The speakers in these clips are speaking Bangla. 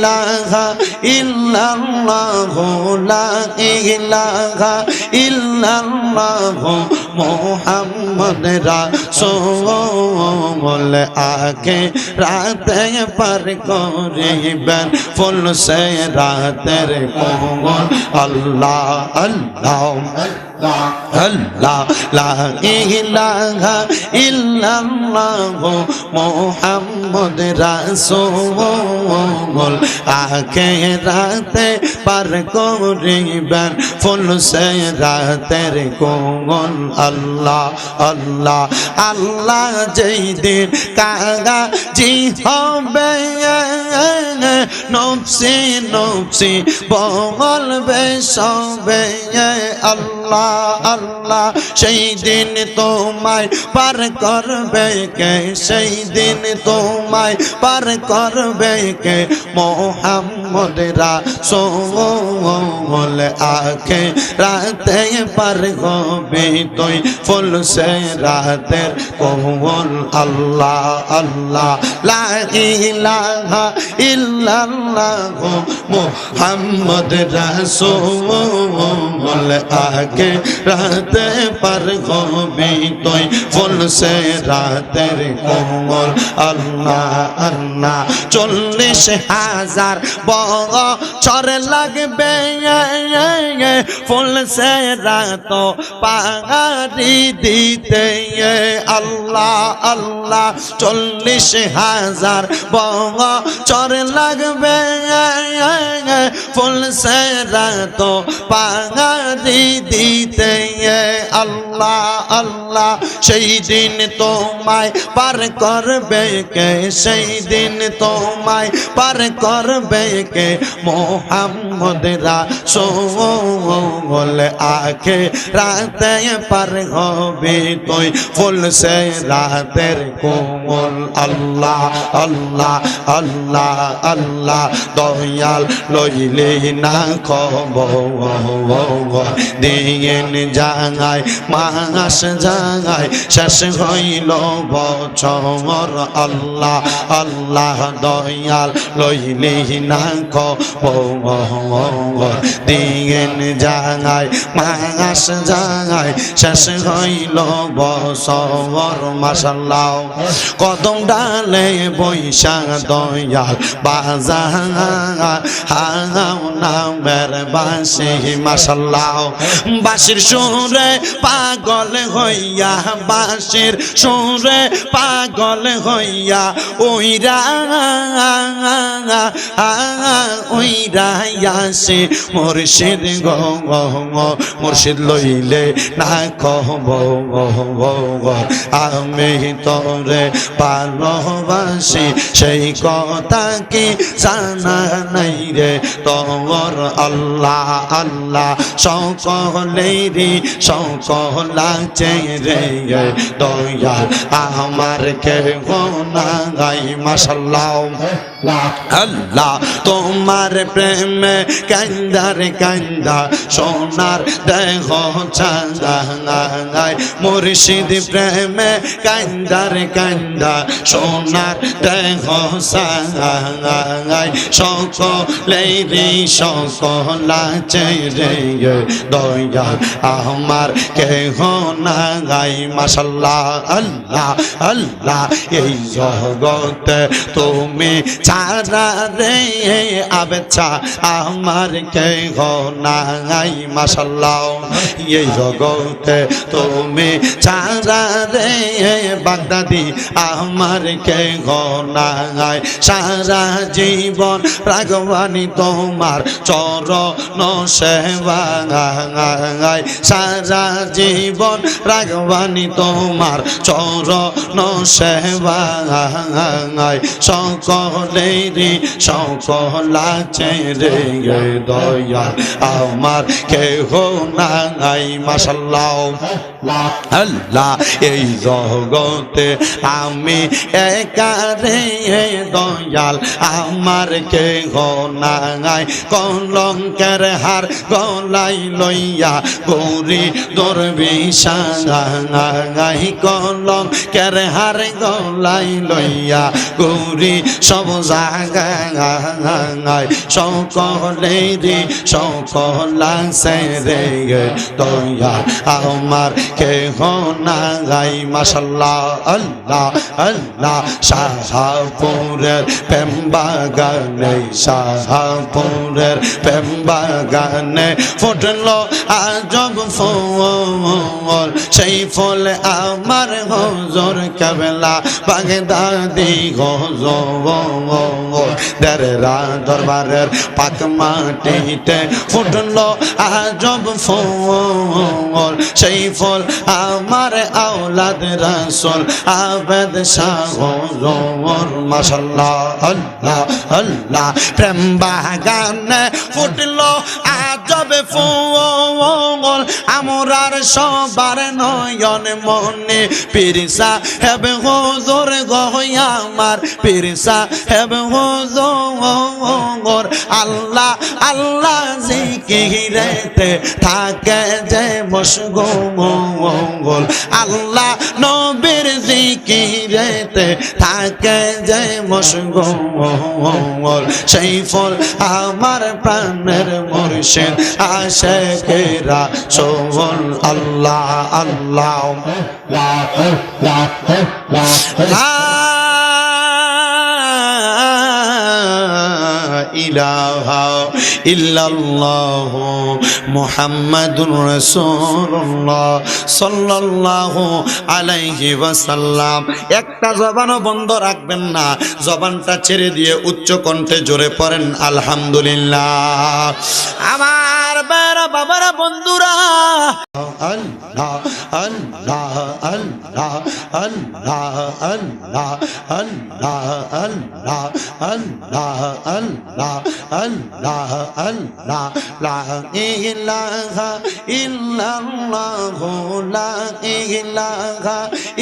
ইলাহা ইল্লাল্লাহু লা ইলাহা ইল্লাল্লাহু মোহাম্মদ রাসূল আগে রাতে পার করিবেন ফুল সে রাতের কোন আল্লাহ আল্লাহ আল্লাহ লা ইলাহা ইল্লাল্লাহ মুহাম্মদ রাসূল আগে রাতে পার করিবেন ফুল সে রাতের কোন আল্লাহ আল্লাহ আল্লাহ যেই দিন কাগা জি হবে। নফসি নফসি বলবে সবে আল্লাহ আল্লাহ, সেই দিন তোমায় পার করবে কে? সেই দিন তোমায় পার করবে কে? মোহাম্মদ রাসূল আখে রাতে পার হবে তুই ফুল সে রাতের কোল আল্লাহ আল্লাহ, লা ইল্লাল্লাহ মুহাম্মদ রাসূল আগে রাতে পার হবে তুই ফুল সে রাতের কোমল আল্লাহ আল্লাহ, চল্লিশ হাজার বছর লাগবে। ফুল সে রাত পাহাড়ি দিতে আল্লাহ আল্লাহ, চল্লিশ হাজার বছর লাগবে ফুল সে রাত পাহাড়ি দিতে আল্লাহ আল্লাহ। সেই দিন তোমায় পার করবে কে? সেই দিন তোমায় পার করবে কে? মোহাম্মদ রাসূল আখে রাতে পার হবে তুই ফুল সে রাতের কোমল আল্লাহ আল্লাহ আল্লাহ আল্লাহ। দয়াল লইলে না খবর দিন জাগায়, মাস জাগায়, শেষ হইল বছর। আল্লাহ আল্লাহ দয়াল, লইলে না খবর দিন জাগায়, মাস জাগায়, শেষ হইল বছর। মাসাল্লাহ কদম ডালে বৈশা দয়াল বাজা হাও নামের বাসি মাসাল্লাহ বাসির সুরে পাগল হইয়া বাসির সুরে পাগল হইয়া ওইরা ওইরা আসে মুর্শিদ মুর্শিদ লইলে না কহব আমি তোরে ভালোবাসি, সেই কথা কি জানা নাই রে? তোর আল্লাহ আল্লাহ সকলাচে রে। দয়া আমার কে গাই মাসাল্লাহ আল্লাহ তোমার প্রেমে কান্দার কান্দা সোনার দেহ চাঙ্গাই মুর্শিদ প্রেমে কান্দার কান্দা সোনার দেহ সাঙ্গাই সকলেরই সকলাচে রে দয়া, আমার কেহ না গাই মাসাল্লাহ আল্লাহ আল্লাহ, এই জগতে তুমি ছাড়া রে আবেছা, আমার কেহ না গাই মাসাল্লাহ এই জগতে তুমি ছাড়া রে বাগদাদি, আমার কেহ না গাই সারা জীবন রাগবানি তোমার চরণ সেবা গায় সারা জীবন রাগবানি তোমার চরণ সেবা গায় সকলেরই সকলাচে রে দয়া আমার কেহ নাই মাসাল্লাহ আল্লাহ, এই জগতে আমি একা রে দয়াল, আমার কেহ নাই কলঙ্কের হার গলাই লইয়া গৌরী দরবিশাই কলঙ্কের হার গলাই লইয়া গৌরী সব জাগায় সকল আছে রে দয়া আমার কেহ নাই মাসাল্লাহ আল্লাহ আল্লাহ শাহপুরের শাহপুরের পেম্বাগানে ফুটল আজব ফুল। সেই ফুল আমার হজর কেবলা বাগদাদি হজর। দেরা দরবারের পাক মাটিতে ফুটল আজব ফুল। সেই ফুল আমার আওলাদ রাসূল আবেদ শাহ মাশাল্লাহ, আল্লাহ আল্লাহ। প্রেম বাগানে ফুটল আজব ফুল। আমরার সবার নয়ন মনে পিরসা হেবে হুজুর গহয়া আমার পিরসা হেবে হুজুর। আল্লাহ আল্লাহ জিকিরেতে থাকে যে মশগুল আল্লাহ নবীর জিকিরেতে থাকে যে মশগুল সেই ফল আমার প্রাণের মুর্শিদ আশে কেরা সোল আল্লাহ আল্লাহ। ইলাহা ইল্লাল্লাহ মুহাম্মাদুর রাসূলুল্লাহ সাল্লাল্লাহু আলাইহি ওয়াসাল্লাম। একটা জবানও বন্ধ রাখবেন না। জবানটা ছেড়ে দিয়ে উচ্চ কণ্ঠে জোরে পড়েন, আলহামদুলিল্লাহ। আমার বেড়া বাবারা, বন্ধুরা। আল্লাহ আল্লাহ আল্লাহ আল্লাহ আল্লাহ আল্লাহ আল্লাহ আল্লাহ আল্লাহ। la Allah Allah la ilaha illallah la ilaha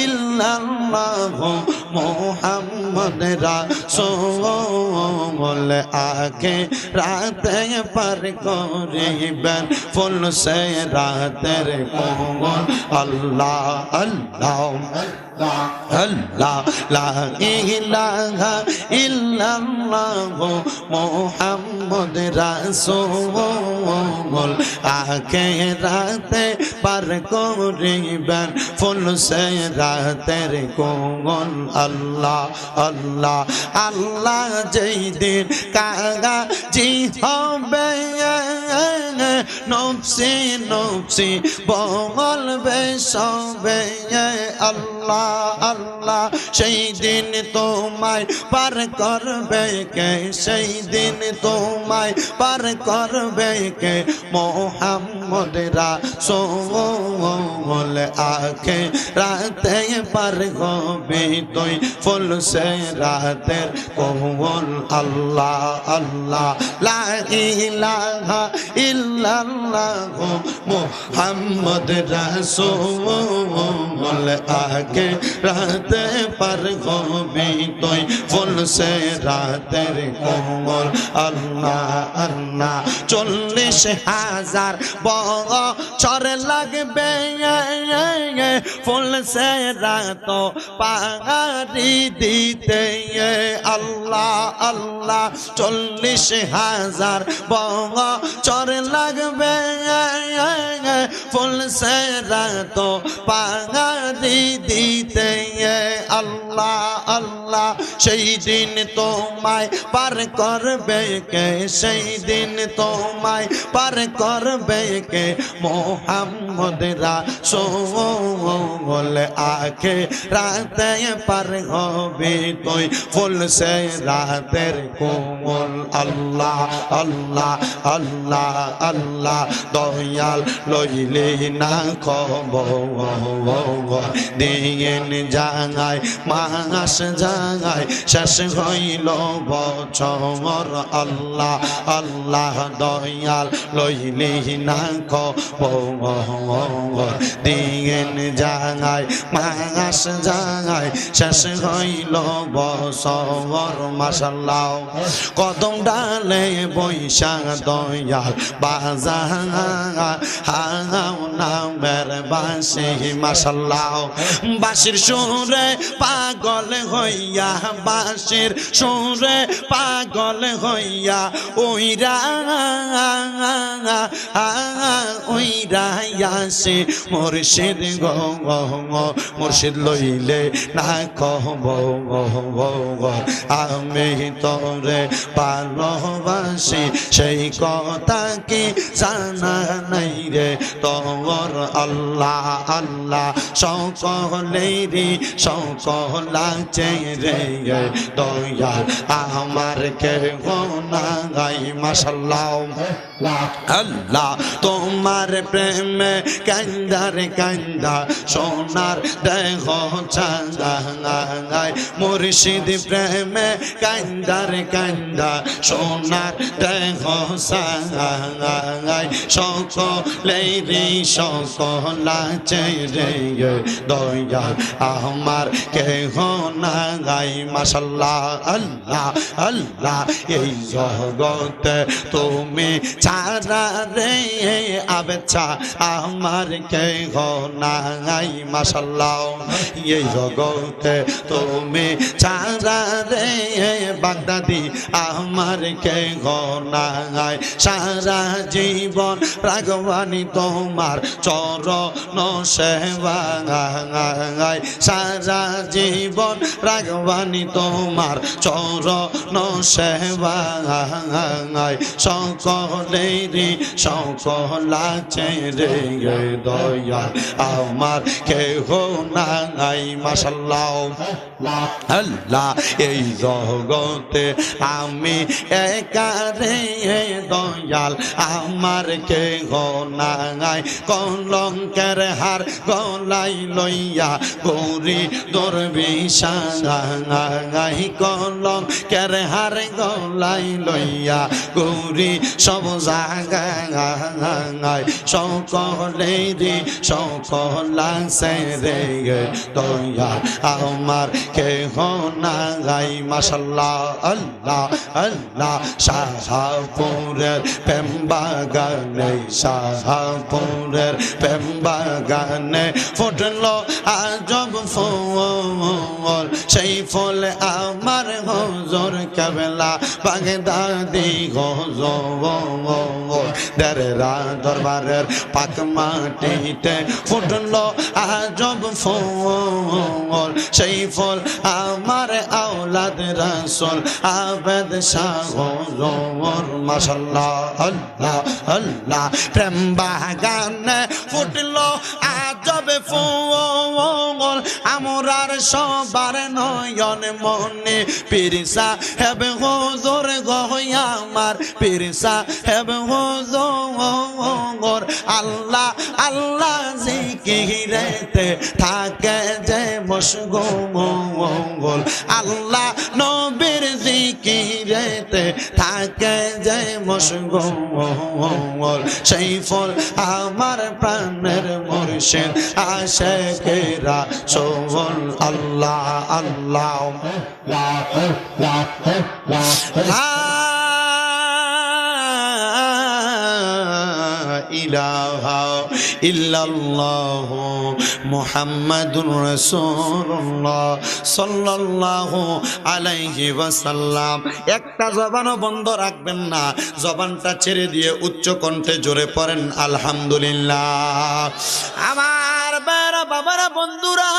illallah Muhammad রাসূল আগে রাতে পার করিবেন, ফুল সে রাতের কোন আল্লাহ আল্লাহ আল্লাহ, লা ইলাহা ইল্লাল্লাহ মুহাম্মদ আগে রাতে পার করিবেন, ফুল সে রাতের কোন আল্লাহ আল্লাহ আল্লাহ যেই দিন কাগা জি হবে নফসি নফসি বলবে সবে আল্লাহ আল্লাহ সেই দিন তোমায় পার করবে কে? সেই দিন তোমায় পার করবে কে? মোহাম্মদ রাসূল আখে রাতে পার হবে তুই ফুল সে রাতের কোল আল্লাহ আল্লাহ, লা ইলাহা ইল্লাল্লাহ মুহাম্মদ রাসূল আখে রাতে পার হবে তুই ফুল সে রাতের কোমল আল্লাহ আল্লাহ, চল্লিশ হাজার বছর লাগবে। ফুল সে রাত পাহাড়ি দিতে। আল্লাহ আল্লাহ, চল্লিশ হাজার বছর লাগবে। ফুল সে রাত পাহাড়ি দিতে। আল্লাহ আল্লাহ, সেই দিন তোমায় পার করবে কে? সেই দিন তোমায় করবে কে? মোহাম্মদ রাসূল আখে রাতে পার হবে তুই। ফুল সে রাতের কোমল আল্লাহ আল্লাহ আল্লাহ আল্লাহ। দয়াল লইলে না খবর দিন জাগায়, মাস জাগায়। শেষ হইল বছর, আল্লাহ আল্লাহ। দয়াল লইলে না খবর দিন জাগায়। মাস জাগায় শেষ হইল বছর মাসাল্লাহ কদম ডালে বৈশা দয়াল বাজা হাও নামের বাসি মাসাল্লাহ বাসির সুরে পাগল হইয়া বাসির সুরে পাগল হইয়া ওইরা ওইরা আসে মুর্শিদ গো। মুর্শিদ লইলে না কহব আমি তোরে ভালোবাসি, সেই কথা কি জানা নাই রে? তোর আল্লাহ আল্লাহ সকলেরই সকল আছে রে। দয়া আমার কে না গাই মাসাল্লাহ আল্লাহ, তোমার প্রেমে কান্দার কান্দা সোনার দেহ চাঙ্গাই মুর্শিদ প্রেমে কান্দার কান্দা সোনার দেহ চাঙ্গাই সকলেরই সকল আছে রে দয়া আমার কেহ না গাই মাসাল্লাহ আল্লাহ আল্লাহ, এই জগতে তুমি ছাড়া রে আবেছা আমার কেহ না গাই মাসাল্লাহ এই জগতে তুমি ছাড়া রে, বাগদাদি, আমার না গাই সারা জীবন রাগবানি তোমার চরণ সেবাই সারা জীবন রাগবানি তোমার চরণ সেবাই সকলেরই সকল আছে রে দয়া আমার কেহ নাই মাসাল্লাহ আল্লাহ, এই জগতে আমি একারে দয়াল, আমার কে নাই। কলঙ্কের হার গলাই লইয়া গৌরী দরবিশাই কলঙ্কের হার গলাই লইয়া গৌরী সব জাগায় সকলেরই সকল আছে রে দয়া আমার কে নাই মাসাল্লাহ আল্লাহ আল্লাহ শাহপুরের পেম্বাগানে শাহপুরের পেম্বাগানে ফুটল আজব ফুল সেই ফুল আমার হজর কেবলা বাগদাদি হজর দেরা দরবারের পাক মাটিতে ফুটল আজব ফল, সেই ফল আমার আওলাদ রাসল আবেদ সাগর। মাসাল্লাহ আল্লাহ আল্লাহ, প্রেম বাগানে ফুটলো আজবে ফুল আমরার সবার নয়ন মনে। পিরসা হেবে হুজুর গহয়া আমার পিরসা হেবে হুজুর। আল্লাহ আল্লাহ জিকিরেতে থাকে যে মশগুল আল্লাহ নবীর জিকিরেতে থাকে যে মশগুল সেই ফল আমার প্রাণের মুর্শিদ আশে কেরা সোল আল্লাহ আল্লাহ একটা জবানও বন্ধ রাখবেন না। জবানটা ছেড়ে দিয়ে উচ্চ কণ্ঠে জোরে পড়েন, আলহামদুলিল্লাহ। আমার বাবারা বন্ধুরা